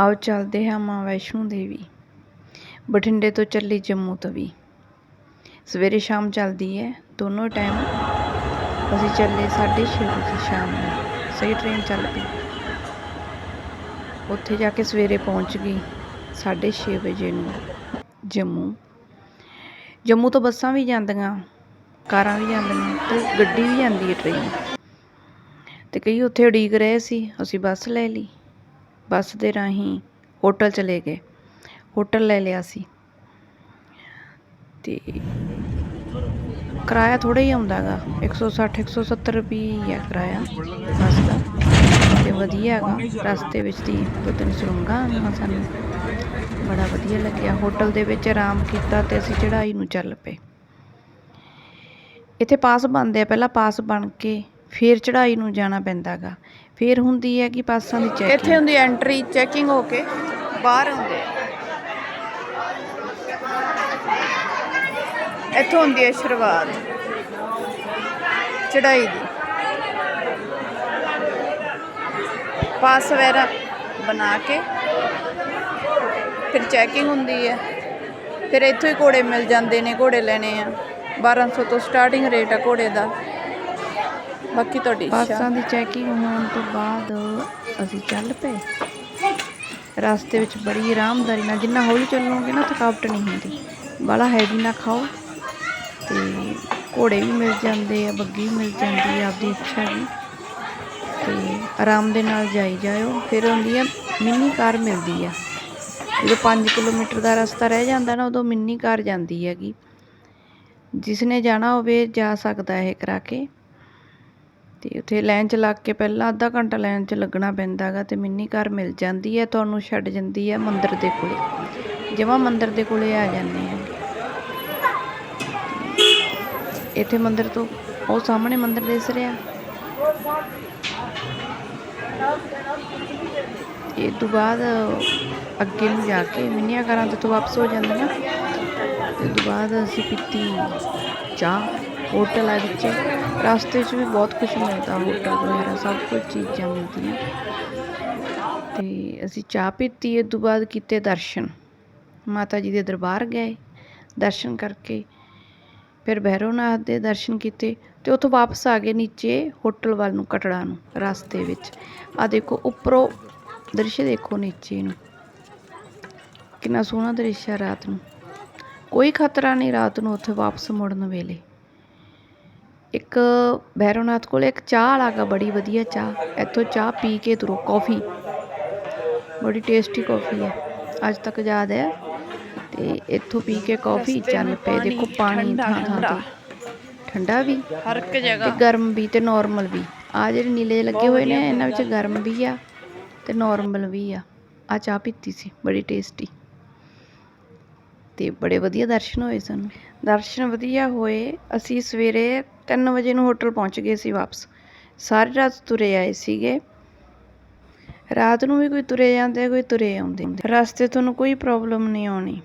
ਆਓ ਚੱਲਦੇ ਹਾਂ ਮਾਂ ਵੈਸ਼ਨੋ ਦੇਵੀ। ਬਠਿੰਡੇ ਤੋਂ ਚੱਲੀ ਜੰਮੂ ਤਵੀ ਸਵੇਰੇ ਸ਼ਾਮ ਚੱਲਦੀ ਹੈ। ਦੋਨੋਂ ਟਾਈਮ ਅਸੀਂ ਚੱਲੇ 6:30 ਵਜੇ ਸ਼ਾਮ ਨੂੰ। ਸਹੀ ਟ੍ਰੇਨ ਚੱਲ ਪਈ। ਉੱਥੇ ਜਾ ਕੇ ਸਵੇਰੇ ਪਹੁੰਚ ਗਈ 6:30 ਵਜੇ ਨੂੰ ਜੰਮੂ। ਜੰਮੂ ਤੋਂ ਬੱਸਾਂ ਵੀ ਜਾਂਦੀਆਂ, ਕਾਰਾਂ ਵੀ ਜਾਂਦੀਆਂ ਤੇ ਗੱਡੀ ਵੀ ਜਾਂਦੀ ਹੈ ਟ੍ਰੇਨ ਤੇ ਕਈ ਉੱਥੇ ਉਡੀਕ ਰਹੇ ਸੀ, ਅਸੀਂ ਬੱਸ ਲੈ ਲਈ। ਬੱਸ ਦੇ ਰਾਹੀਂ ਹੋਟਲ ਚਲੇ ਗਏ। ਹੋਟਲ ਲੈ ਲਿਆ ਸੀ। ਤੇ ਕਿਰਾਇਆ ਥੋੜਾ ਹੀ ਆਉਂਦਾ ਗਾ। 160 170 ਰੁਪਏ ਆ ਕਿਰਾਇਆ ਬੱਸ ਦਾ। ਤੇ ਵਧੀਆ ਹੈਗਾ ਰਸਤੇ ਵਿੱਚ ਦੀ ਦੋ ਤਿੰਨ ਸੁਰੰਗਾਂ ਆਉਂਦੀਆਂ ਸਾਨੂੰ। ਬੜਾ ਵਧੀਆ ਲੱਗਿਆ। ਹੋਟਲ ਦੇ ਵਿੱਚ ਆਰਾਮ ਕੀਤਾ ਤੇ ਅਸੀਂ ਚੜ੍ਹਾਈ ਨੂੰ ਚੱਲ ਪਏ। ਇੱਥੇ ਪਾਸ ਬਣਦੇ ਆ। ਪਹਿਲਾਂ ਪਾਸ ਬਣ ਕੇ ਫਿਰ ਚੜ੍ਹਾਈ ਨੂੰ ਜਾਣਾ ਪੈਂਦਾ ਗਾ ਫਿਰ ਹੁੰਦੀ ਹੈ ਕਿ ਪਾਸਾਂ ਦੀ ਚੈਕਿੰਗ ਇੱਥੇ ਹੁੰਦੀ ਐਂਟਰੀ ਚੈਕਿੰਗ ਹੋ ਕੇ ਬਾਹਰ ਹੁੰਦੇ ਇੱਥੋਂ ਹੁੰਦੀ ਹੈ ਸ਼ੁਰੂਆਤ, ਚੜ੍ਹਾਈ ਦੀ। ਪਾਸ ਵਗੈਰਾ ਬਣਾ ਕੇ ਫਿਰ ਚੈਕਿੰਗ ਹੁੰਦੀ ਹੈ। ਫਿਰ ਇੱਥੋਂ ਹੀ ਘੋੜੇ ਮਿਲ ਜਾਂਦੇ ਨੇ, ਘੋੜੇ ਲੈਣੇ ਆ। 1200 ਤੋਂ ਸਟਾਰਟਿੰਗ ਰੇਟ ਆ ਘੋੜੇ ਦਾ। ਬਾਕੀ ਤੁਹਾਡੀ ਇੱਛਾ। ਪਾਸਾਂ ਦੀ ਚੈਕਿੰਗ ਹੋਣ ਤੋਂ ਬਾਅਦ ਅਸੀਂ ਚੱਲ ਪਏ। ਰਸਤੇ ਵਿੱਚ ਬੜੀ ਆਰਾਮਦਾਰੀ ਨਾਲ ਜਿੰਨਾ ਹੌਲੀ ਚੱਲੋਗੇ ਨਾ, ਥਕਾਵਟ ਨਹੀਂ ਹੁੰਦੀ। ਬਾਲਾ ਹੈਵੀ ਨਾ ਖਾਓ। ਤੇ ਘੋੜੇ ਵੀ ਮਿਲ ਜਾਂਦੇ ਆ, ਬੱਗੀ ਵੀ ਮਿਲ ਜਾਂਦੀ ਆ, ਆਪਦੀ ਇੱਛਾ ਦੀ ਤੇ ਆਰਾਮ ਦੇ ਨਾਲ ਜਾਈ ਜਾਇਓ। ਫਿਰ ਹੁੰਦੀ ਆ ਮਿੰਨੀ ਕਾਰ ਮਿਲਦੀ ਆ। ਜਦੋਂ 5 ਕਿਲੋਮੀਟਰ ਦਾ ਰਸਤਾ ਰਹਿ ਜਾਂਦਾ ਨਾ, ਉਦੋਂ ਮਿੰਨੀ ਕਾਰ ਜਾਂਦੀ ਹੈਗੀ। ਜਿਸ ਨੇ ਜਾਣਾ ਹੋਵੇ, ਜਾ ਸਕਦਾ ਇਹ ਕਰਾ ਕੇ। ਤੇ ਉੱਥੇ ਲਾਈਨ 'ਚ ਲੱਗ ਕੇ ਪਹਿਲਾਂ ਅੱਧਾ ਘੰਟਾ ਲਾਈਨ 'ਚ ਲੱਗਣਾ ਪੈਂਦਾ ਹੈਗਾ ਤੇ ਮਿੰਨੀ ਕਾਰ ਮਿਲ ਜਾਂਦੀ ਹੈ, ਤੁਹਾਨੂੰ ਛੱਡ ਜਾਂਦੀ ਹੈ ਮੰਦਿਰ ਦੇ ਕੋਲੇ। ਜਮਾਂ ਮੰਦਿਰ ਦੇ ਕੋਲੇ ਆ ਜਾਂਦੇ ਆ ਇੱਥੇ ਮੰਦਿਰ ਤੋਂ ਉਹ ਸਾਹਮਣੇ ਮੰਦਿਰ ਦਿਸ ਰਿਹਾ। ਇਹ ਤੋਂ ਬਾਅਦ ਅੱਗੇ ਨੂੰ ਜਾ ਕੇ ਮਿੰਨੀਆਂ ਕਾਰਾਂ ਤੋਂ ਵਾਪਸ ਹੋ ਜਾਂਦੇ ਨਾ ਤੇ ਤੋਂ ਬਾਅਦ ਅਸੀਂ ਪੀਤੀ ਚਾਹ ਹੋਟਲ ਆ ਵਿੱਚ। ਰਸਤੇ 'ਚ ਵੀ ਬਹੁਤ ਕੁਝ ਮਿਲਦਾ, ਹੋਟਲ ਵਗੈਰਾ, ਸਭ ਕੁਝ ਚੀਜ਼ਾਂ ਮਿਲਦੀਆਂ। ਤੇ ਅਸੀਂ ਚਾਹ ਪੀਤੀ ਇਹ ਤੋਂ ਬਾਅਦ ਕੀਤੇ ਦਰਸ਼ਨ। ਮਾਤਾ ਜੀ ਦੇ ਦਰਬਾਰ ਗਏ, ਦਰਸ਼ਨ ਕਰਕੇ ਫਿਰ ਭੈਰਵਨਾਥ ਦੇ ਦਰਸ਼ਨ ਕੀਤੇ ਤੇ ਉੱਥੋਂ ਵਾਪਸ ਆ ਗਏ ਨੀਚੇ ਹੋਟਲ ਵੱਲ ਨੂੰ, ਕਟੜਾ ਨੂੰ, ਰਸਤੇ ਵਿੱਚ। ਆ ਦੇਖੋ, ਉੱਪਰੋਂ ਦ੍ਰਿਸ਼ ਦੇਖੋ ਨੀਚੇ ਨੂੰ। ਕਿੰਨਾ ਸੋਹਣਾ ਦ੍ਰਿਸ਼ ਹੈ ਰਾਤ ਨੂੰ। ਕੋਈ ਖਤਰਾ ਨਹੀਂ ਰਾਤ ਨੂੰ ਉੱਥੇ ਵਾਪਸ ਮੁੜਨ ਵੇਲੇ। ਇੱਕ ਭੈਰਵਨਾਥ ਕੋਲ ਇੱਕ ਚਾਹ ਵਾਲਾ ਗਾ ਬੜੀ ਵਧੀਆ ਚਾਹ। ਇੱਥੋਂ ਚਾਹ ਪੀ ਕੇ ਤੁਰੋ ਕੌਫੀ। ਬੜੀ ਟੇਸਟੀ ਕੌਫੀ ਹੈ ਅੱਜ ਤੱਕ ਯਾਦ ਹੈ। ਤੇ ਇੱਥੋਂ ਪੀ ਕੇ ਕੌਫੀ ਚੱਲ ਪਏ। ਦੇਖੋ ਪਾਣੀ ਥਾਂ ਥਾਂ ਤੇ। ਠੰਡਾ ਵੀ। ਹਰ ਇੱਕ ਤੇ ਜਗ੍ਹਾ ਗਰਮ ਵੀ ਤੇ ਨਾਰਮਲ ਵੀ। ਆ ਜਿਹੜੇ ਨੀਲੇ ਲੱਗੇ ਹੋਏ ਨੇ ਇਹਨਾਂ ਵਿੱਚ ਗਰਮ ਵੀ ਆ ਤੇ ਨਾਰਮਲ ਵੀ ਆ। ਆ ਚਾਹ ਪੀਤੀ ਸੀ। ਬੜੀ ਟੇਸਟੀ ਤੇ ਬੜੇ ਵਧੀਆ ਦਰਸ਼ਨ ਹੋਏ ਸਾਨੂੰ। ਦਰਸ਼ਨ ਵਧੀਆ ਹੋਏ। ਅਸੀਂ ਸਵੇਰੇ 3 ਵਜੇ ਨੂੰ ਹੋਟਲ ਪਹੁੰਚ ਗਏ ਸੀ ਵਾਪਸ। ਸਾਰੀ ਰਾਤ ਤੁਰੇ ਆਏ ਸੀਗੇ। ਰਾਤ ਨੂੰ ਵੀ ਕੋਈ ਤੁਰੇ ਜਾਂਦੇ, ਕੋਈ ਤੁਰੇ ਆਉਂਦੇ ਰਸਤੇ ਤੁਹਾਨੂੰ ਕੋਈ ਪ੍ਰੋਬਲਮ ਨਹੀਂ ਆਉਣੀ।